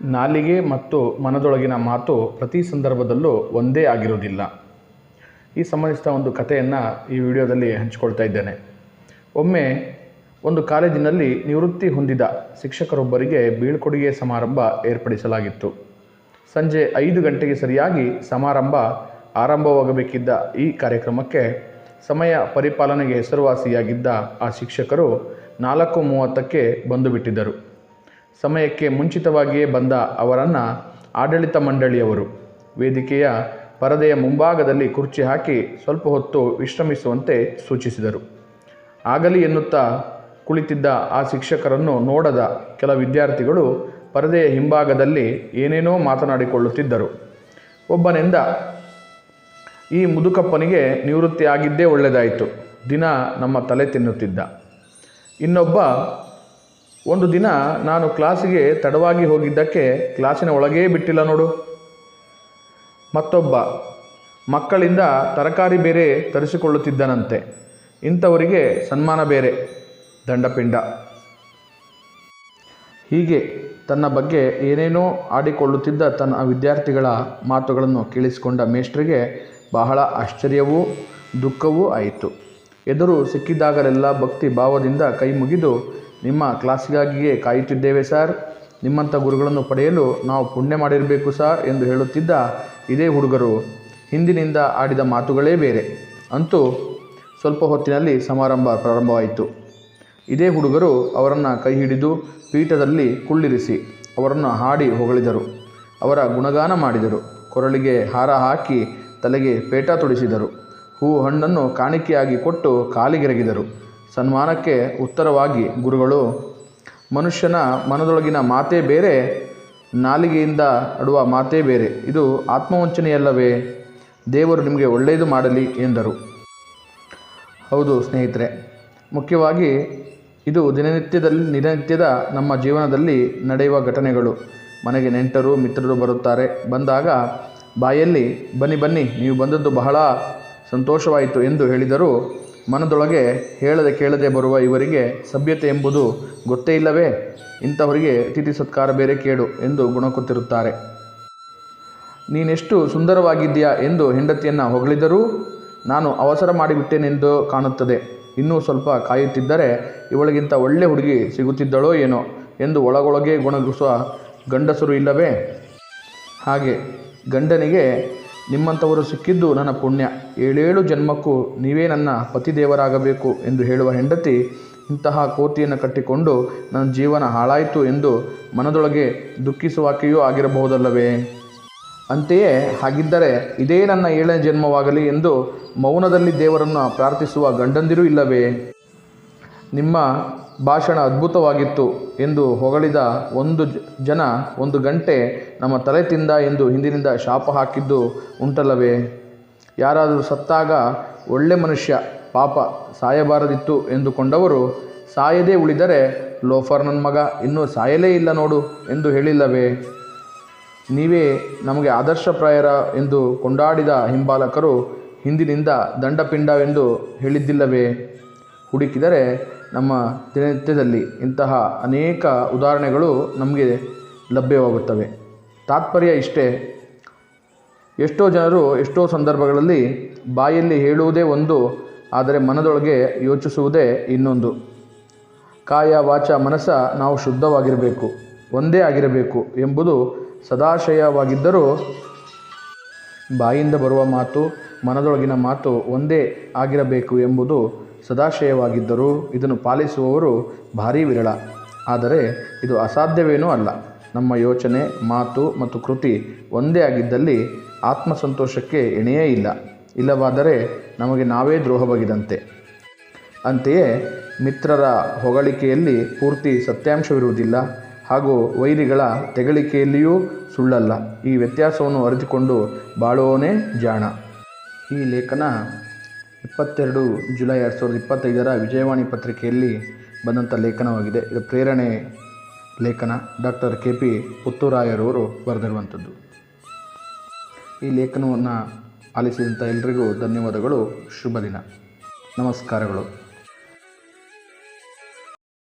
ನಾಲಿಗೆ ಮತ್ತು ಮನದೊಳಗಿನ ಮಾತು ಪ್ರತಿ ಸಂದರ್ಭದಲ್ಲೂ ಒಂದೇ ಆಗಿರುವುದಿಲ್ಲ. ಈ ಸಂಬಂಧಿಸಿದ ಒಂದು ಕಥೆಯನ್ನು ಈ ವಿಡಿಯೋದಲ್ಲಿ ಹಂಚಿಕೊಳ್ತಾ ಇದ್ದೇನೆ. ಒಮ್ಮೆ ಒಂದು ಕಾಲೇಜಿನಲ್ಲಿ ನಿವೃತ್ತಿ ಹೊಂದಿದ ಶಿಕ್ಷಕರೊಬ್ಬರಿಗೆ ಬೀಳ್ಕೊಡುಗೆ ಸಮಾರಂಭ ಏರ್ಪಡಿಸಲಾಗಿತ್ತು. ಸಂಜೆ ಐದು ಗಂಟೆಗೆ ಸರಿಯಾಗಿ ಸಮಾರಂಭ ಆರಂಭವಾಗಬೇಕಿದ್ದ ಈ ಕಾರ್ಯಕ್ರಮಕ್ಕೆ ಸಮಯ ಪರಿಪಾಲನೆಗೆ ಹೆಸರುವಾಸಿಯಾಗಿದ್ದ ಆ ಶಿಕ್ಷಕರು ನಾಲ್ಕು ಮೂವತ್ತಕ್ಕೆ ಬಂದು ಬಿಟ್ಟಿದ್ದರು ಸಮಯಕ್ಕೆ ಮುಂಚಿತವಾಗಿಯೇ ಬಂದ ಅವರನ್ನು ಆಡಳಿತ ಮಂಡಳಿಯವರು ವೇದಿಕೆಯ ಪರದೆಯ ಮುಂಭಾಗದಲ್ಲಿ ಕುರ್ಚಿ ಹಾಕಿ ಸ್ವಲ್ಪ ಹೊತ್ತು ವಿಶ್ರಮಿಸುವಂತೆ ಸೂಚಿಸಿದರು. ಆಗಲಿ ಎನ್ನುತ್ತಾ ಕುಳಿತಿದ್ದ ಆ ಶಿಕ್ಷಕರನ್ನು ನೋಡದ ಕೆಲ ವಿದ್ಯಾರ್ಥಿಗಳು ಪರದೆಯ ಹಿಂಭಾಗದಲ್ಲಿ ಏನೇನೋ ಮಾತನಾಡಿಕೊಳ್ಳುತ್ತಿದ್ದರು. ಒಬ್ಬನಿಂದ, ಈ ಮುದುಕಪ್ಪನಿಗೆ ನಿವೃತ್ತಿ ಆಗಿದ್ದೇ ಒಳ್ಳೆಯದಾಯಿತು ದಿನ ನಮ್ಮ ತಲೆ ತಿನ್ನುತ್ತಿದ್ದ. ಇನ್ನೊಬ್ಬ ಒಂದು ದಿನ ನಾನು ಕ್ಲಾಸಿಗೆ ತಡವಾಗಿ ಹೋಗಿದ್ದಕ್ಕೆ ಕ್ಲಾಸಿನ ಒಳಗೇ ಬಿಟ್ಟಿಲ್ಲ ನೋಡು. ಮತ್ತೊಬ್ಬ ಮಕ್ಕಳಿಂದ ತರಕಾರಿ ಬೇರೆ ತರಿಸಿಕೊಳ್ಳುತ್ತಿದ್ದನಂತೆ. ಇಂಥವರಿಗೆ ಸನ್ಮಾನ ಬೇರೆ, ದಂಡಪಿಂಡ. ಹೀಗೆ ತನ್ನ ಬಗ್ಗೆ ಏನೇನೋ ಆಡಿಕೊಳ್ಳುತ್ತಿದ್ದ ತನ್ನ ವಿದ್ಯಾರ್ಥಿಗಳ ಮಾತುಗಳನ್ನು ಕೇಳಿಸಿಕೊಂಡ ಮೇಷ್ಟ್ರಿಗೆ ಬಹಳ ಆಶ್ಚರ್ಯವೂ ದುಃಖವೂ ಆಯಿತು. ಎದುರು ಸಿಕ್ಕಿದಾಗಲೆಲ್ಲ ಭಕ್ತಿ ಭಾವದಿಂದ ಕೈ ಮುಗಿದು ನಿಮ್ಮ ಕ್ಲಾಸಿಗಾಗಿಯೇ ಕಾಯುತ್ತಿದ್ದೇವೆ, ಸರ್. ನಿಮ್ಮಂಥ ಗುರುಗಳನ್ನು ಪಡೆಯಲು ನಾವು ಪುಣ್ಯ ಮಾಡಿರಬೇಕು, ಸರ್, ಎಂದು ಹೇಳುತ್ತಿದ್ದ ಇದೇ ಹುಡುಗರು ಹಿಂದಿನಿಂದ ಆಡಿದ ಮಾತುಗಳೇ ಬೇರೆ. ಅಂತೂ ಸ್ವಲ್ಪ ಹೊತ್ತಿನಲ್ಲಿ ಸಮಾರಂಭ ಪ್ರಾರಂಭವಾಯಿತು. ಇದೇ ಹುಡುಗರು ಅವರನ್ನು ಕೈ ಹಿಡಿದು ಪೀಠದಲ್ಲಿ ಕುಳ್ಳಿರಿಸಿ ಅವರನ್ನು ಹಾಡಿ ಹೊಗಳಿದರು. ಅವರ ಗುಣಗಾನ ಮಾಡಿದರು. ಕೊರಳಿಗೆ ಹಾರ ಹಾಕಿ ತಲೆಗೆ ಪೇಟ ತೊಡಿಸಿದರು. ಹೂ ಹಣ್ಣನ್ನು ಕಾಣಿಕೆಯಾಗಿ ಕೊಟ್ಟು ಕಾಲಿಗೆರಗಿದರು. ಸನ್ಮಾನಕ್ಕೆ ಉತ್ತರವಾಗಿ, ಗುರುಗಳು, ಮನುಷ್ಯನ ಮನದೊಳಗಿನ ಮಾತೇ ಬೇರೆ, ನಾಲಿಗೆಯಿಂದ ಆಡುವ ಮಾತೇ ಬೇರೆ. ಇದು ಆತ್ಮವಂಚನೆಯಲ್ಲವೇ? ದೇವರು ನಿಮಗೆ ಒಳ್ಳೆಯದು ಮಾಡಲಿ ಎಂದರು. ಹೌದು ಸ್ನೇಹಿತರೆ, ಮುಖ್ಯವಾಗಿ ಇದು ದಿನನಿತ್ಯದಲ್ಲಿ, ದಿನನಿತ್ಯದ ನಮ್ಮ ಜೀವನದಲ್ಲಿ ನಡೆಯುವ ಘಟನೆಗಳು. ಮನೆಗೆ ನೆಂಟರು, ಮಿತ್ರರು ಬರುತ್ತಾರೆ. ಬಂದಾಗ ಬಾಯಲ್ಲಿ, ಬನ್ನಿ ಬನ್ನಿ, ನೀವು ಬಂದದ್ದು ಬಹಳ ಸಂತೋಷವಾಯಿತು ಎಂದು ಹೇಳಿದರೂ ಮನದೊಳಗೆ ಹೇಳದೆ ಕೇಳದೆ ಬರುವ ಇವರಿಗೆ ಸಭ್ಯತೆ ಎಂಬುದು ಗೊತ್ತೇ ಇಲ್ಲವೇ? ಇಂಥವರಿಗೆ ಅತಿಥಿ ಸತ್ಕಾರ ಬೇರೆ ಕೇಡು ಎಂದು ಗುಣಕೊತ್ತಿರುತ್ತಾರೆ. ನೀನೆಷ್ಟು ಸುಂದರವಾಗಿದ್ದೀಯಾ ಎಂದು ಹೆಂಡತಿಯನ್ನು ಹೊಗಳಿದರೂ ನಾನು ಅವಸರ ಮಾಡಿಬಿಟ್ಟೇನೆಂದು ಕಾಣುತ್ತದೆ. ಇನ್ನೂ ಸ್ವಲ್ಪ ಕಾಯುತ್ತಿದ್ದರೆ ಇವಳಿಗಿಂತ ಒಳ್ಳೆ ಹುಡುಗಿ ಸಿಗುತ್ತಿದ್ದಳೋ ಏನೋ ಎಂದು ಒಳಗೊಳಗೆ ಗುಣಗಿಸುವ ಗಂಡಸರು ಇಲ್ಲವೇ? ಹಾಗೆ ಗಂಡನಿಗೆ ನಿಮ್ಮಂಥವರು ಸಿಕ್ಕಿದ್ದು ನನ್ನ ಪುಣ್ಯ. ಏಳೇಳು ಜನ್ಮಕ್ಕೂ ನೀವೇ ನನ್ನ ಪತಿದೇವರಾಗಬೇಕು ಎಂದು ಹೇಳುವ ಹೆಂಡತಿ ಇಂತಹ ಕೋತಿಯನ್ನು ಕಟ್ಟಿಕೊಂಡು ನನ್ನ ಜೀವನ ಹಾಳಾಯಿತು ಎಂದು ಮನದೊಳಗೆ ದುಃಖಿಸುವಾಕೆಯೂ ಆಗಿರಬಹುದಲ್ಲವೇ? ಅಂತೆಯೇ ಹಾಗಿದ್ದರೆ ಇದೇ ನನ್ನ ಏಳನೇ ಜನ್ಮವಾಗಲಿ ಎಂದು ಮೌನದಲ್ಲಿ ದೇವರನ್ನು ಪ್ರಾರ್ಥಿಸುವ ಗಂಡಂದಿರೂ ಇಲ್ಲವೇ? ನಿಮ್ಮ ಭಾಷಣ ಅದ್ಭುತವಾಗಿತ್ತು ಎಂದು ಹೊಗಳಿದ ಒಂದು ಜನ ಒಂದು ಗಂಟೆ ನಮ್ಮ ತಲೆ ತಿಂದ ಎಂದು ಹಿಂದಿನಿಂದ ಶಾಪ ಹಾಕಿದ್ದು ಉಂಟಲ್ಲವೇ? ಯಾರಾದರೂ ಸತ್ತಾಗ ಒಳ್ಳೆ ಮನುಷ್ಯ ಪಾಪ ಸಾಯಬಾರದಿತ್ತು ಎಂದುಕೊಂಡವರು, ಸಾಯದೇ ಉಳಿದರೆ ಲೋಫರ್ ನನ್ನ ಮಗ, ಇನ್ನೂ ಸಾಯಲೇ ಇಲ್ಲ ನೋಡು ಎಂದು ಹೇಳಿಲ್ಲವೇ? ನೀವೇ ನಮಗೆ ಆದರ್ಶಪ್ರಾಯರ ಎಂದು ಕೊಂಡಾಡಿದ ಹಿಂಬಾಲಕರು ಹಿಂದಿನಿಂದ ದಂಡಪಿಂಡವೆಂದು ಹೇಳಿದ್ದಿಲ್ಲವೇ? ಹುಡುಕಿದರೆ ನಮ್ಮ ದಿನನಿತ್ಯದಲ್ಲಿ ಇಂತಹ ಅನೇಕ ಉದಾಹರಣೆಗಳು ನಮಗೆ ಲಭ್ಯವಾಗುತ್ತವೆ. ತಾತ್ಪರ್ಯ ಇಷ್ಟೇ. ಎಷ್ಟೋ ಜನರು ಎಷ್ಟೋ ಸಂದರ್ಭಗಳಲ್ಲಿ ಬಾಯಲ್ಲಿ ಹೇಳುವುದೇ ಒಂದು, ಆದರೆ ಮನದೊಳಗೆ ಯೋಚಿಸುವುದೇ ಇನ್ನೊಂದು. ಕಾಯ, ವಾಚ, ಮನಸ್ಸ ನಾವು ಶುದ್ಧವಾಗಿರಬೇಕು, ಒಂದೇ ಆಗಿರಬೇಕು ಎಂಬುದು ಸದಾಶಯವಾಗಿದ್ದರೂ ಬಾಯಿಂದ ಬರುವ ಮಾತು, ಮನದೊಳಗಿನ ಮಾತು ಒಂದೇ ಆಗಿರಬೇಕು ಎಂಬುದು ಸದಾಶಯವಾಗಿದ್ದರೂ ಇದನ್ನು ಪಾಲಿಸುವವರು ಭಾರೀ ವಿರಳ. ಆದರೆ ಇದು ಅಸಾಧ್ಯವೇನೂ ಅಲ್ಲ. ನಮ್ಮ ಯೋಚನೆ, ಮಾತು ಮತ್ತು ಕೃತಿ ಒಂದೇ ಆಗಿದ್ದಲ್ಲಿ ಆತ್ಮಸಂತೋಷಕ್ಕೆ ಎಣೆಯೇ ಇಲ್ಲ. ಇಲ್ಲವಾದರೆ ನಮಗೆ ನಾವೇ ದ್ರೋಹ ಬಗೆದಂತೆ. ಅಂತೆಯೇ ಮಿತ್ರರ ಹೊಗಳಿಕೆಯಲ್ಲಿ ಪೂರ್ತಿ ಸತ್ಯಾಂಶವಿರುವುದಿಲ್ಲ. ಹಾಗೂ ವೈರಿಗಳ ತೆಗಳಿಕೆಯಲ್ಲಿಯೂ ಸುಳ್ಳಲ್ಲ. ಈ ವ್ಯತ್ಯಾಸವನ್ನು ಅರಿತುಕೊಂಡು ಬಾಳುವವನೇ ಜಾಣ. ಈ ಲೇಖನ ಇಪ್ಪತ್ತೆರಡು ಜುಲೈ ಎರಡು ಸಾವಿರದ ಇಪ್ಪತ್ತೈದರ ವಿಜಯವಾಣಿ ಪತ್ರಿಕೆಯಲ್ಲಿ ಬಂದಂಥ ಲೇಖನವಾಗಿದೆ. ಇದು ಪ್ರೇರಣೆ ಲೇಖನ. ಡಾಕ್ಟರ್ ಕೆ ಪಿ ಪುತ್ತೂರಾಯರವರು ಬರೆದಿರುವಂಥದ್ದು. ಈ ಲೇಖನವನ್ನು ಆಲಿಸಿದಂಥ ಎಲ್ರಿಗೂ ಧನ್ಯವಾದಗಳು. ಶುಭ ದಿನ. ನಮಸ್ಕಾರಗಳು.